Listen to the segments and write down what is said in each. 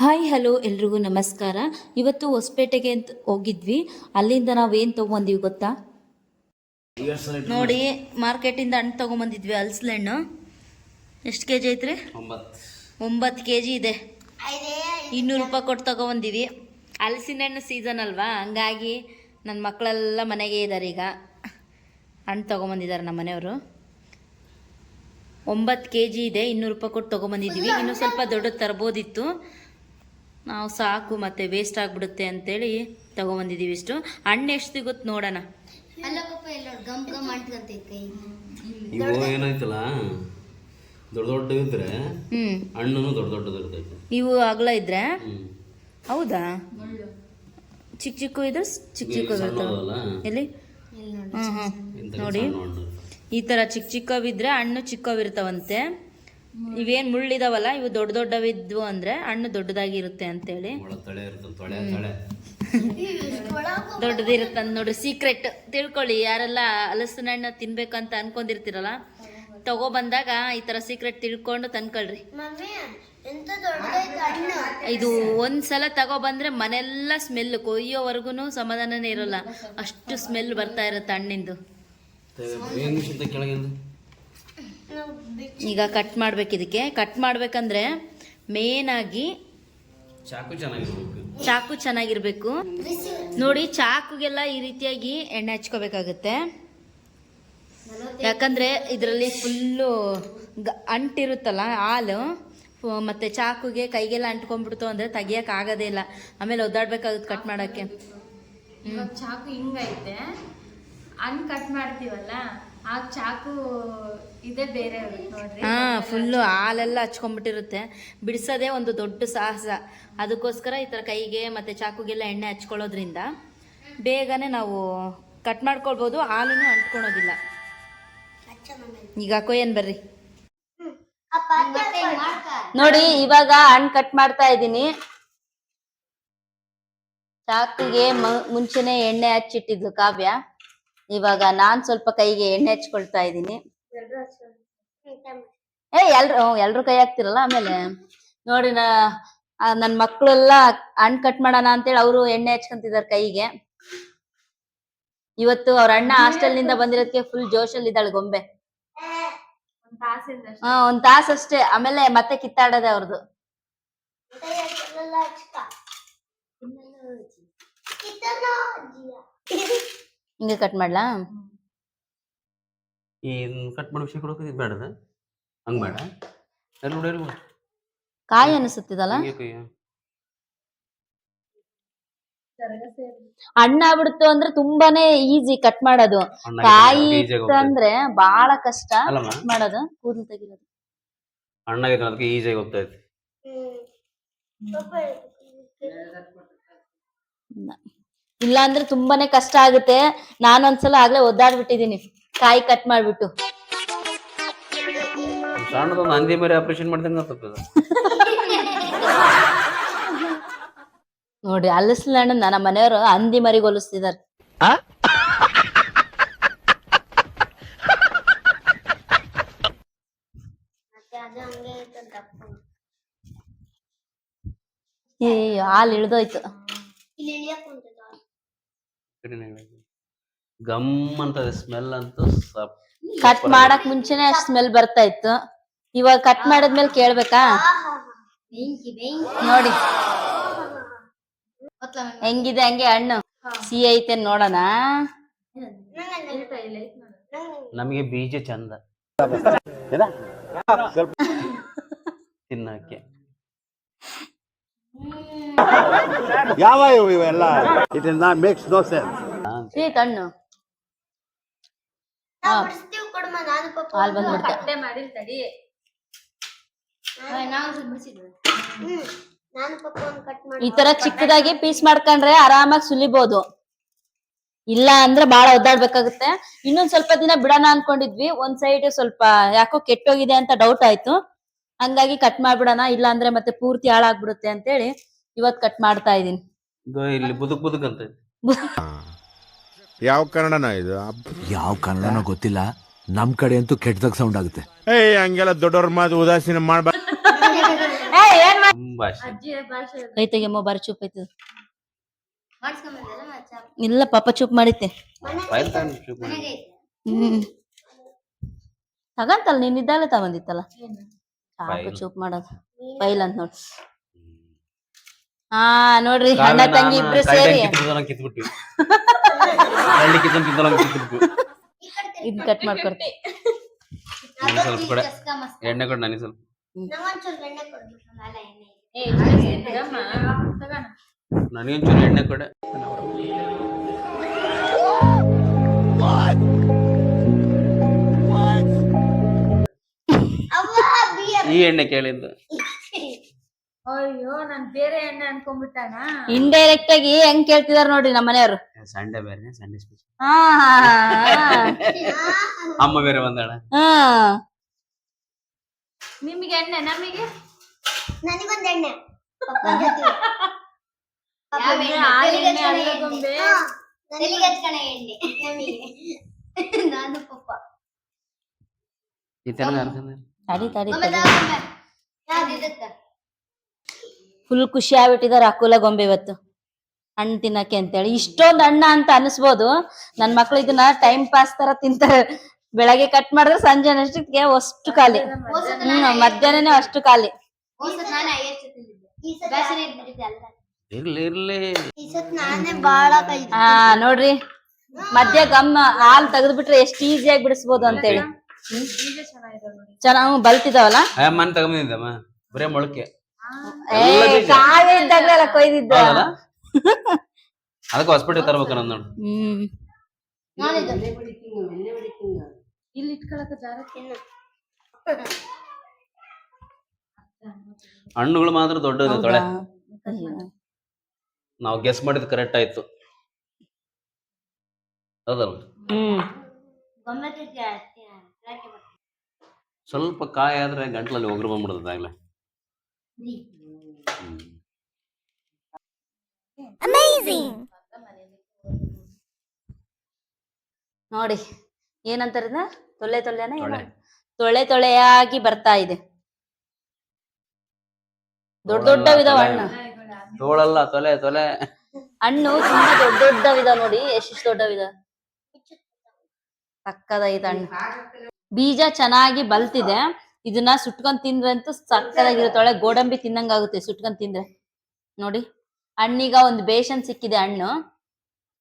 Hi hello ಎಲ್ರಿಗೂ ನಮಸ್ಕಾರ. ಇವತ್ತು ಹೊಸಪೇಟೆಗೆ ಅಂತ ಹೋಗಿದ್ವಿ. ಅಲ್ಲಿಂದ ನಾವು ಏನು ತೊಗೊಂಬಂದೀವಿ ಗೊತ್ತಾ? ನೋಡಿ ಮಾರ್ಕೆಟಿಂದ ಹಣ್ಣು ತೊಗೊಂಬಂದಿದ್ವಿ ಹಲಸಲೆ ಹಣ್ಣು. ಎಷ್ಟು ಕೆ ಜಿ ಐತ್ರಿ? ಒಂಬತ್ತು. ಒಂಬತ್ತು ಕೆ ಜಿ ಇದೆ ಇನ್ನೂರು ರೂಪಾಯಿ ಕೊಟ್ಟು ತೊಗೊಬಂದೀವಿ. ಹಲಸಿನ ಹಣ್ಣು ಸೀಸನ್ ಅಲ್ವಾ? ಹಂಗಾಗಿ ನನ್ನ ಮಕ್ಕಳೆಲ್ಲ ಮನೆಗೆ ಇದ್ದಾರೆ ಈಗ. ಹಣ್ಣು ತೊಗೊಂಬಂದಿದ್ದಾರೆ ನಮ್ಮ ಮನೆಯವರು. ಒಂಬತ್ತು ಕೆ ಜಿ ಇದೆ ಇನ್ನೂರು ರೂಪಾಯಿ ಕೊಟ್ಟು ತೊಗೊಂಬಂದಿದ್ದೀವಿ ಇನ್ನೂ ಸ್ವಲ್ಪ ದೊಡ್ಡದು ತರ್ಬೋದಿತ್ತು. ನಾವು ಸಾಕು ಮತ್ತೆ ವೇಸ್ಟ್ ಆಗಿಬಿಡುತ್ತೆ ಅಂತೇಳಿ ತಗೊಂಡಿದೀವಿ ಇಷ್ಟು. ಹಣ್ಣು ಎಷ್ಟು ಸಿಗುತ್ತೆ ನೋಡೋಣ. ಅಲ್ಲಪ್ಪ ಎಲ್ಲ ಗಮ್ ಗಮ್ ಅಂಟ್ಕಂತೈತೆ ಕೈ. ಇವು ಏನೈತಲ್ಲ ದೊಡ್ಡ. ದೊಡ್ಡ ಇದ್ರೆ ಹಣ್ಣು ದೊಡ್ಡ ಇವು ಅಗಲ ಇದ್ರೆ? ಹ್ಮ್. ಹೌದಾ? ಚಿಕ್ಕ ಚಿಕ್ಕ ಇದ್ರೆ ಚಿಕ್ಕ ಚಿಕ್ಕ ಎಲ್ಲಿ? ಇಲ್ಲಿ ನೋಡಿ ಹ್ಞೂ ಹ್ಞೂ ಇಂಥ ನೋಡಿ. ಈ ಥರ ಚಿಕ್ಕ ಚಿಕ್ಕವಿದ್ರೆ ಹಣ್ಣು ಚಿಕ್ಕವಿರ್ತಾವಂತೆ. ಇವೇನು ಮುಳ್ಳಿದಾವಲ್ಲ ಇವು ದೊಡ್ಡ ದೊಡ್ಡವಿದ್ವು ಅಂದರೆ ಹಣ್ಣು ದೊಡ್ಡದಾಗಿರುತ್ತೆ ಅಂತೇಳಿ. ಒಳ ತಳೆ ಇರ್ತದೆ ತೊಳೆ ತಳೆ. ದೊಡ್ಡದಿರುತ್ತೆ ಅಂತ ನೋಡ್ರಿ ಸೀಕ್ರೆಟ್ ತಿಳ್ಕೊಳ್ಳಿ ಯಾರೆಲ್ಲ ಹಲಸಿನ ಹಣ್ಣು ತಿನ್ಬೇಕಂತ ಅನ್ಕೊಂಡಿರ್ತೀರಲ್ಲ ತಗೊಬಂದಾಗ ಈ ತರ ಸೀಕ್ರೆಟ್ ತಿಳ್ಕೊಂಡು ತನ್ಕೊಳ್ರಿ ಇದು ಒಂದ್ಸಲ ತಗೊಬಂದ್ರೆ ಮನೆಲ್ಲ ಸ್ಮೆಲ್ ಕೊಯ್ಯೋವರೆಗೂ ಸಮಾಧಾನನೇ ಇರಲ್ಲ. ಅಷ್ಟು ಸ್ಮೆಲ್ ಬರ್ತಾ ಇರುತ್ತೆ ಹಣ್ಣಿಂದು. ಈಗ ಕಟ್ ಮಾಡ್ಬೇಕು ಇದಕ್ಕೆ. ಕಟ್ ಮಾಡ್ಬೇಕಂದ್ರೆ ಮೇನ್ ಆಗಿ ಚಾಕು ಚೆನ್ನಾಗಿರ್ಬೇಕು. ಚಾಕು ಚೆನ್ನಾಗಿರ್ಬೇಕು. ನೋಡಿ ಚಾಕುಗೆಲ್ಲ ಈ ರೀತಿಯಾಗಿ ಎಣ್ಣೆ ಹಚ್ಕೋಬೇಕಾಗತ್ತೆ. ಯಾಕಂದ್ರೆ ಇದರಲ್ಲಿ ಫುಲ್ಲು ಅಂಟಿರುತ್ತಲ್ಲ ಹಾಲು ಮತ್ತೆ ಚಾಕುಗೆ ಕೈಗೆಲ್ಲ ಅಂಟ್ಕೊಂಡ್ಬಿಡ್ತು ಅಂದ್ರೆ ತೆಗಿಯಕ್ ಆಗೋದೇ ಇಲ್ಲ. ಆಮೇಲೆ ಒದ್ದಾಡ್ಬೇಕಾಗುತ್ತೆ ಕಟ್ ಮಾಡಕ್ಕೆ. ಚಾಕು ಹಿಂಗೈತೆ. ಹಣ್ಣು ಕಟ್ ಮಾಡ್ತೀವಲ್ಲ ಆ ಚಾಕು ಇದೇ ಬೇರೆ ಹಾ ಫುಲ್ಲು ಹಾಲೆಲ್ಲ ಹಚ್ಕೊಂಡ್ಬಿಟ್ಟಿರುತ್ತೆ. ಬಿಡಿಸೋದೇ ಒಂದು ದೊಡ್ಡ ಸಾಹಸ. ಅದಕ್ಕೋಸ್ಕರ ಈ ಥರ ಕೈಗೆ ಮತ್ತು ಚಾಕುಗೆಲ್ಲ ಎಣ್ಣೆ ಹಚ್ಕೊಳ್ಳೋದ್ರಿಂದ ಬೇಗನೆ ನಾವು ಕಟ್ ಮಾಡ್ಕೊಳ್ಬೋದು, ಹಾಲನ್ನು ಅಂಟ್ಕೊಳೋದಿಲ್ಲ. ಈಗ ಕೊಯ್ಯನ್ ಬರ್ರಿ? ನೋಡಿ, ಇವಾಗ ಹಣ್ಣು ಕಟ್ ಮಾಡ್ತಾ ಇದ್ದೀನಿ. ಚಾಕುಗೆ ಮುಂಚೆನೆ ಎಣ್ಣೆ ಹಚ್ಚಿಟ್ಟಿದ್ಲು ಕಾವ್ಯ. ಇವಾಗ ನಾನ್ ಸ್ವಲ್ಪ ಕೈಗೆ ಎಣ್ಣೆ ಹಚ್ಕೊಳ್ತಾ ಇದ್ದೀನಿ. ಏ, ಎಲ್ರು ಎಲ್ರು ಕೈ ಹಾಕ್ತಿರಲ್ಲ ಆಮೇಲೆ. ನೋಡಿ ನನ್ ಮಕ್ಳೆಲ್ಲ ಹಣ್ಣು ಕಟ್ ಮಾಡೋಣ ಅಂತೇಳಿ ಅವರು ಎಣ್ಣೆ ಹಚ್ಕೊಂತಿದಾರೆ ಕೈಗೆ. ಇವತ್ತು ಅವ್ರ ಅಣ್ಣ ಹಾಸ್ಟೆಲ್ನಿಂದ ಬಂದಿರೋದಕ್ಕೆ ಫುಲ್ ಜೋಶಲ್ಲಿ ಇದ್ದಾಳೆ ಗೊಂಬೆ. ಹಾ, ಒಂದ್ ತಾಸು ಅಷ್ಟೇ. ಆಮೇಲೆ ಮತ್ತೆ ಕಿತ್ತಾಡದೆ ಅವ್ರದ್ದು ಹಿಂಗೆ ಕಟ್ ಮಾಡ್ಲಾ? ಈ ಕಟ್ ಮಾಡೋ ವಿಷಯ ಕೊಡೋಕೆ ಇದು ಬೇಡದ ಹಂಗೆ ಬೇಡ. ಎಲ್ಲ ನೋಡಿ ಕಾಯಿ ಅನಿಸುತ್ತಿದಲ್ಲ? ಹಣ್ಣು ಆಗ್ಬಿಡ್ತು ಅಂದ್ರೆ ತುಂಬಾನೇ ಈಸಿ ಕಟ್ ಮಾಡೋದು. ಕಾಯಿ ಅಂದ್ರೆ ಬಹಳ ಕಷ್ಟ ಮಾಡೋದು ಕೂದಲು ತೆಗಿರೋದು ಹಣ್ಣಾಗೈತೆ ಅದಕ್ಕೆ ಈಸಿಯಾಗಿ ಹೋಗ್ತೈತೆ ಇಲ್ಲ ಅಂದ್ರೆ ತುಂಬಾನೇ ಕಷ್ಟ ಆಗುತ್ತೆ. ನಾನೊಂದ್ಸಲ ಆಗ್ಲೇ ಒದ್ದಾಡ್ಬಿಟ್ಟಿದೀನಿ ಕಾಯಿ ಕಟ್ ಮಾಡ್ಬಿಟ್ಟು. ಸಣ್ಣದೊಂದು ಹಂದಿ ಮರಿ ಆಪರೇಷನ್ ಮಾಡ್ದಂಗ ಆಗ್ತದ. ನೋಡಿ ಅಲಸಲಣ್ಣ ಹಣ್ಣು ನನ್ನ ಮನೆಯವರು ಹಂದಿ ಮರಿಗೆ ಹೋಲಿಸ್ತಿದಾರೆ ಮತ್ತೆ ಅದು ಹಂಗೆ ಐತೆ ದಪ್ಪ ಏ ಹಾಲು ಇಳ್ದೋಯ್ತು ಗಮ್ ಅಂತ ಸ್ಮೆಲ್ ಅಂತೂ ಕಟ್ ಮಾಡಕ್ ಮುಂಚೆನೆ ಅಷ್ಟ್ ಸ್ಮೆಲ್ ಬರ್ತಾ ಇತ್ತು. ಇವಾಗ ಕಟ್ ಮಾಡಿದ್ಮೇಲೆ ಕೇಳ್ಬೇಕಾ? ಬೆಂಕಿ ಬೆಂಕಿ ನೋಡಿ. ಹೆಂಗಿದೆ ಹಂಗೆ ಹಣ್ಣು? ಸಿಹಿ ಐತೆ ನೋಡೋಣ. ನಮಗೆ ಬೀಜ ಚಂದ. ತಿನ್ನಕ್ಕೆ ಯಾವ ಇವು ಇವೆಲ್ಲ? It is not makes no sense ಸಿಹಿ ಹಣ್ಣು. ಕಟ್ ಮಾಡಿ ಈ ತರ ಚಿಕ್ಕದಾಗಿ ಪೀಸ್ ಮಾಡ್ಕೊಂಡ್ರೆ ಆರಾಮಾಗಿ ಸುಲಿಬಹುದು ಇಲ್ಲ ಅಂದ್ರೆ ಬಾಳ ಒದ್ದಾಡ್ಬೇಕಾಗುತ್ತೆ. ಇನ್ನೊಂದ್ ಸ್ವಲ್ಪ ದಿನ ಬಿಡೋಣ ಅನ್ಕೊಂಡಿದ್ವಿ. ಒಂದ್ ಸೈಡ್ ಸ್ವಲ್ಪ ಯಾಕೋ ಕೆಟ್ಟೋಗಿದೆ ಅಂತ ಡೌಟ್ ಆಯ್ತು. ಹಂಗಾಗಿ ಕಟ್ ಮಾಡ್ಬಿಡೋಣ. ಇಲ್ಲ ಅಂದ್ರೆ ಮತ್ತೆ ಪೂರ್ತಿ ಹಾಳಾಗ್ಬಿಡುತ್ತೆ ಅಂತೇಳಿ ಇವತ್ ಕಟ್ ಮಾಡ್ತಾ ಇದೀನಿ ಇಲ್ಲಿ ಬುದುಕ್ ಬುದುಕ್ ಅಂತ. ಯಾವ ಕನ್ನಡನ ಇದು? ಯಾವ ಕನ್ನಡನೋ ಗೊತ್ತಿಲ್ಲ. ನಮ್ ಕಡೆ ಅಂತೂ ಕೆಟ್ಟದಾಗ ಸೌಂಡ್ ಆಗುತ್ತೆ. ಏಯ್ ಹಂಗೆಲ್ಲ ದೊಡ್ಡವ್ರ ಮಾತು ಉದಾಸೀನ ಮಾಡ್ಬಾರ್ದು. ಏ ಏನ್ ತುಂಬಾ ಅಜ್ಜಿ ಭಾಷೆ ಕೈ ಬಾರಿ ಚೂಪ್ ಮಚ್ಚ. ಇಲ್ಲ ಪಾಪ ಚೂಪ್ ಮಾಡಿತ್ತೆ ಫೈಲ್ ಐತೆ ಹ್ಮ್ ತಗಂತಲ್ಲ ನೀನ್ ಇದ್ದಾಗಲೇ ತಗೊಂಡಿತ್ತಲ್ಲ. ಚೂಪ್ ಮಾಡೋದು. ಫೈಲ್ ಅಂತ ನೋಡಿ. ಹಾ ನೋಡ್ರಿ ಅಣ್ಣ ತಂಗಿ ಇಬ್ರು ಸೇರಿ. ಕಿತ್ಬಿಟ್ಟು ಹಳ್ಳಿ ಕಿತ್ತನ್ ತಿರ್ಗಿ. ಇದ್ ಕಟ್ ಮಾಡ್ಕೊಡ್ತೀನಿ ನನಗೆ ಸ್ವಲ್ಪ ಕೊಡೆ ಎಣ್ಣೆ ಕೊಡು ನನಗೆ ಸ್ವಲ್ಪ. ನನಗೊಂಚೂರು ಎಣ್ಣೆ ಕೊಡೆ ಈ ಎಣ್ಣೆ ಕೇಳಿದ್ದು ಅಯ್ಯೋ ನಾನ್ ಬೇರೆ ಎಣ್ಣೆ ಅನ್ಕೊಂಡ್ಬಿಟ್ಟಾನ? ಇಂಡೈರೆಕ್ಟ್ ಆಗಿ ಹೆಂಗ್ ಕೇಳ್ತಿದಾರ ನೋಡ್ರಿ ನಮ್ಮ ಮನೆಯವರು. ಸಂಡೆ ಬೇರೆ ಸಂಡೆ ಸ್ಪೆಷಲ್ ಹಾ ಅಮ್ಮ ಬೇರೆ ಬಂದಾಳ. ಹಾ. ನಿಮ್ಗೆ ಎಣ್ಣೆ ನಮಗೆ? ನನಗೊಂದ್ ಎಣ್ಣೆ. ನಾನು ಪಪ್ಪ. ಈ ತರ ತಡಿ ತಡಿ ಗೊಂಬೆ ತಡಿ ತಗೋ ಗೊಂಬೆ. ಯಾವ್ದು ಇದಕ್ಕ? ಫುಲ್ ಖುಷಿ ಆಗ್ಬಿಟ್ಟಿದಾರೆ ಅಕುಲ ಗೊಂಬೆ ಇವತ್ತು. ಹಣ್ಣು ತಿನ್ನಕ್ಕೆ ಅಂತೇಳಿ. ಇಷ್ಟೊಂದು ಹಣ್ಣ ಅಂತ ಅನಿಸ್ಬೋದು. ನನ್ ಮಕ್ಳು ಇದನ್ನ ಟೈಮ್ ಪಾಸ್ ತರ ತಿಂತಾರೆ. ಬೆಳಗ್ಗೆ ಕಟ್ ಮಾಡಿದ್ರೆ ಸಂಜೆ ಅಷ್ಟಕ್ಕೆ ಅಷ್ಟು ಖಾಲಿ. ಹ್ಮ್ ನಾನೇ ಮಧ್ಯಾಹ್ನನೇ ಅಷ್ಟು ಖಾಲಿ. ಇರ್ಲಿ ಇರ್ಲಿ. ಹಾ ನೋಡ್ರಿ. ಮಧ್ಯ ಗಮ್ ಹಾಲ್ ತೆಗೆದ್ಬಿಟ್ರೆ ಎಷ್ಟು ಈಸಿಯಾಗಿ ಬಿಡಿಸ್ಬೋದು ಅಂತೇಳಿ. ಚೆನ್ನಾಗ್ ಬಲ್ತಿದಾವಲ್ಲ? ಆ ಮನ್ ತಗೊಂಬಂದಿದ್ದಮ್ಮ. ಬರೇ ಮೊಳಕೆ. ಕಾವೇ ಇದ್ದಾಗಲೆಲ್ಲ ಕೊಯ್ದಿದ್ದ. ಹೌದಲ್ಲ? ಅದಕ್ಕೆ ಹಾಸ್ಪಿಟಲ್ ತರ್ಬೇಕು ನಾನು ನೋಡು. ಹ್ಮ್. ನಾನಿದ್ದು. ಇಲ್ಲಿ ಇಟ್ಕೊಳಕ ಜಾಗ ತಿನ್ನು. ಹಣ್ಣುಗಳು ಮಾತ್ರ ದೊಡ್ಡದು ತೊಳೆ. ನಾವು ಗೆಸ್ ಮಾಡಿದ್ ಕರೆಕ್ಟ್ ಆಯ್ತು. ಹೌದಲ್ಲ? ಹ್ಮ್. ಸ್ವಲ್ಪ ಕಾಯಿ ಆದ್ರೆ ಗಂಟ್ಲಲ್ಲಿ ಒಗ್ರು ಬಂದ್ಬಿಡ್ತದಾಗ್ಲೇ ರೀ. ನೋಡಿ ಏನಂತಾರ ತೊಳೆ ತೊಲೆ ತೊಲೆನ ಏನೋ? ತೊಳೆ. ತೊಳೆ ತೊಳೆಯಾಗಿ ಬರ್ತಾ ಇದೆ. ದೊಡ್ಡ ದೊಡ್ಡವಿದಾವ ಹಣ್ಣು. ತೋಳಲ್ಲ ತೊಲೆ ತೊಲೆ ಹಣ್ಣು ತುಂಬಾ ದೊಡ್ಡ ದೊಡ್ಡ ದೊಡ್ಡವಿದಾವ ನೋಡಿ ಎಷ್ಟು ದೊಡ್ಡ ವಿಧ? ಪಕ್ಕದ ಇದು ಹಣ್ಣು. ಬೀಜ ಚೆನ್ನಾಗಿ ಬಲ್ತಿದೆ. ಇದನ್ನ ಸುಟ್ಕೊಂಡ್ ತಿಂದ್ರೆ ಅಂತೂ ಸಕ್ಕದಾಗಿರುತ್ತೆ ಗೋಡಂಬಿ ತಿನ್ನಂಗಾಗುತ್ತೆ ಸುಟ್ಕೊಂಡ್ ತಿಂದ್ರೆ. ನೋಡಿ, ಹಣ್ಣೀಗ ಒಂದು ಬೇಷನ್ ಸಿಕ್ಕಿದೆ ಹಣ್ಣು.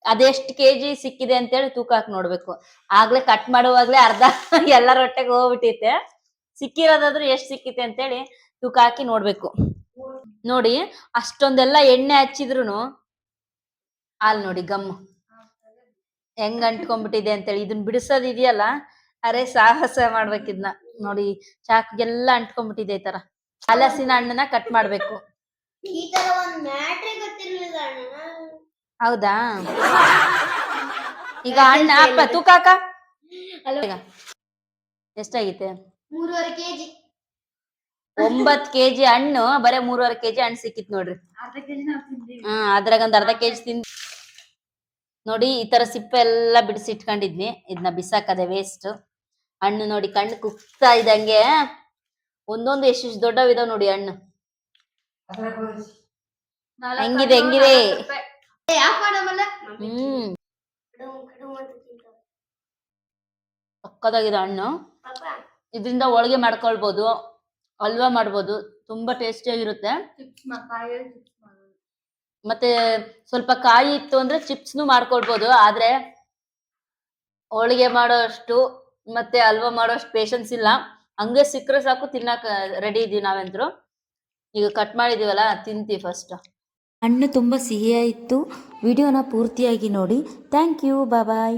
ಅದೆಷ್ಟು ಕೆಜಿ ಸಿಕ್ಕಿದೆ ಅಂತೇಳಿ ತೂಕ ಹಾಕಿ ನೋಡ್ಬೇಕು. ಆಗ್ಲೇ ಕಟ್ ಮಾಡುವಾಗ್ಲೇ ಅರ್ಧ ಎಲ್ಲರ ಹೊಟ್ಟೆಗೆ ಹೋಗ್ಬಿಟ್ಟೈತೆ ಸಿಕ್ಕಿರೋದಾದ್ರೂ ಎಷ್ಟ್ ಸಿಕ್ಕಿತೆ ಅಂತೇಳಿ ತೂಕ ಹಾಕಿ ನೋಡ್ಬೇಕು. ನೋಡಿ, ಅಷ್ಟೊಂದೆಲ್ಲ ಎಣ್ಣೆ ಹಚ್ಚಿದ್ರು ಹಾಲ್ ನೋಡಿ ಗಮ್ ಹೆಂಗ್ ಅಂಟ್ಕೊಂಡ್ಬಿಟ್ಟಿದೆ ಅಂತೇಳಿ. ಇದನ್ನ ಬಿಡಿಸೋದ್ ಇದೆಯಲ್ಲ? ಅರೆ ಸಾಹಸ ಮಾಡ್ಬೇಕಿದ್ನ. ನೋಡಿ ಚಾಕ್ಗೆಲ್ಲ ಅಂಟ್ಕೊಂಡ್ಬಿಟ್ಟಿದೆ ಈ ತರ. ಹಲಸಿನ ಹಣ್ಣನ್ನ ಕಟ್ ಮಾಡ್ಬೇಕು. ಈ ತರ ಒಂದ್ ಮ್ಯಾಟ್ರೇ ಗೊತ್ತಿರ್ಲಿಲ್ಲ ಅಣ್ಣ. ಹೌದಾ? ಈಗ ಅಣ್ಣ ಅಪ್ಪ ತೂಕ ಅಕ್ಕ? ಈಗ ಎಷ್ಟಾಗೈತೆ? ಮೂರುವರೆ ಕೆಜಿ. ಒಂಬತ್ ಕೆಜಿ ಹಣ್ಣು ಬರೇ ಮೂರುವರೆ ಕೆಜಿ ಹಣ್ಣು ಸಿಕ್ಕಿತ್ ನೋಡ್ರಿ. ಹಾ ಅದ್ರಾಗ ಒಂದ್ ಅರ್ಧ ಕೆಜಿ ತಿಂದ ನೋಡಿ ಈ ತರ ಸಿಪ್ಪೆ ಎಲ್ಲಾ ಬಿಡಿಸಿ ಇಟ್ಕೊಂಡಿದ್ನಿ. ಇದನ್ನ ಬಿಸಾಕದೆ ವೇಸ್ಟ್ ಹಣ್ಣು ನೋಡಿ ಕಣ್ಣು ಕುಕ್ತಾ ಇದ್ದಂಗೆ ಒಂದೊಂದು ಎಷ್ಟೆಷ್ಟು ದೊಡ್ಡವಿದಾವ್ ನೋಡಿ ಹಣ್ಣು. ಹೆಂಗಿದೆ, ಹೆಂಗಿದೆ? ಹ್ಮ್. ಪಕ್ಕದಾಗಿದೆ ಹಣ್ಣು. ಇದರಿಂದ ಹೋಳಿಗೆ ಮಾಡ್ಕೊಳ್ಬೋದು ಹಲ್ವಾ ಮಾಡ್ಬೋದು ತುಂಬಾ ಟೇಸ್ಟಿಯಾಗಿರುತ್ತೆ ಮತ್ತೆ ಸ್ವಲ್ಪ ಕಾಯಿ ಇತ್ತು ಅಂದ್ರೆ ಚಿಪ್ಸ್ನು ಮಾಡ್ಕೊಳ್ಬೋದು ಆದ್ರೆ ಹೋಳಿಗೆ ಮಾಡೋಷ್ಟು ಮತ್ತೆ ಅಲ್ವಾ ಮಾಡೋಷ್ಟು ಪೇಷನ್ಸ್ ಇಲ್ಲ. ಹಂಗೆ ಸಿಕ್ಕರೆ ಸಾಕು, ತಿನ್ನಕ್ ರೆಡಿ ಇದೀವಿ ನಾವಂತ್ರು. ಈಗ ಕಟ್ ಮಾಡಿದೀವಲ್ಲ, ತಿಂತೀವಿ ಫಸ್ಟ್ ಹಣ್ಣು ತುಂಬ ಸಿಹಿಯಾಯಿತ್ತು ವಿಡಿಯೋನ ಪೂರ್ತಿಯಾಗಿ ನೋಡಿ. Thank you bye